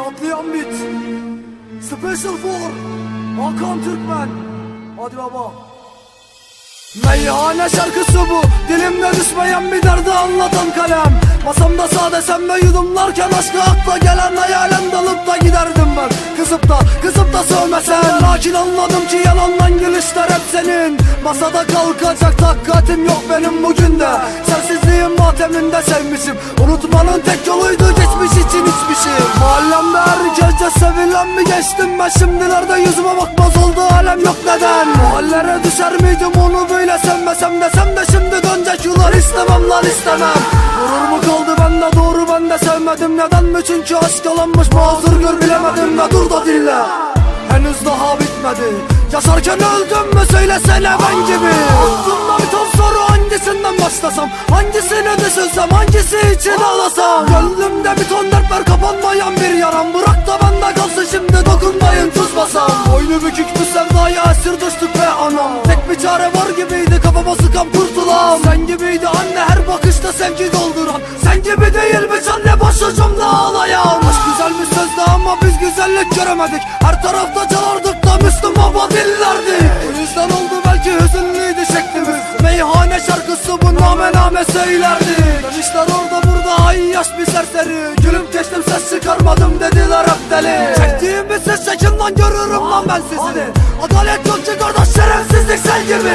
Katliam bit. Special for Hakan Türkmen. Hadi baba. Meyhane şarkısı bu. Dilimde düşmeyen bir derdi anlatan kalem. Masamda sade sen ve yudumlarken aşkı akla gelen hayalen dalıp da giderdim ben. Kızıp da kızıp da sövmesen. Lakin anladım ki yalandan gülüşler hep senin. Masada kalkacak takatim yok benim bugün de. Sensizliğin mateminde sevmişim. Unutmanın tek yoluydu geçtim ben Şimdilerde yüzüme bakmaz oldu alem yok neden? Mahallere düşer miydim onu böyle sevmesem desem de Şimdi dönecek yıllar istemem lan istemem. Gurur mu kaldı bende doğru ben de sevmedim. Neden mi? Çünkü aşk yalanmış mazur gör bilemedim. Ve dur da dinle. Henüz daha bitmedi. Yaşarken öldüm mü? Söylesene ben gibi. Aklımda bir ton soru hangisinden başlasam? Hangisini düşünsem hangisi için ağlasam? Gönlümde bir ton dertler kapanmayan bir yaram. Bırak da bende dokunmayın tuz basam Boynu bükük bu sevdaya esir düştük be anam. Tek bir çare var gibiydi kafama sıkan kurtulam. Sen gibiydi anne her bakışta sevgi dolduran. Sen gibi değil mi can ne başucumda ağlayan. Aşk güzelmiş sözde ama biz güzellik göremedik. Her tarafta çalardık da Müslüm Baba dillerdi O yüzden oldu belki hüzünlüydü şeklimiz. Meyhane şarkısı bu name name söylerdi yaş bir serseri Gülüm geçtim ses çıkarmadım dediler hep deli Çektiğimiz ses çekin lan görürüm lan ben sizi. Adalet yok ki kardeş şerefsizlik sen gibi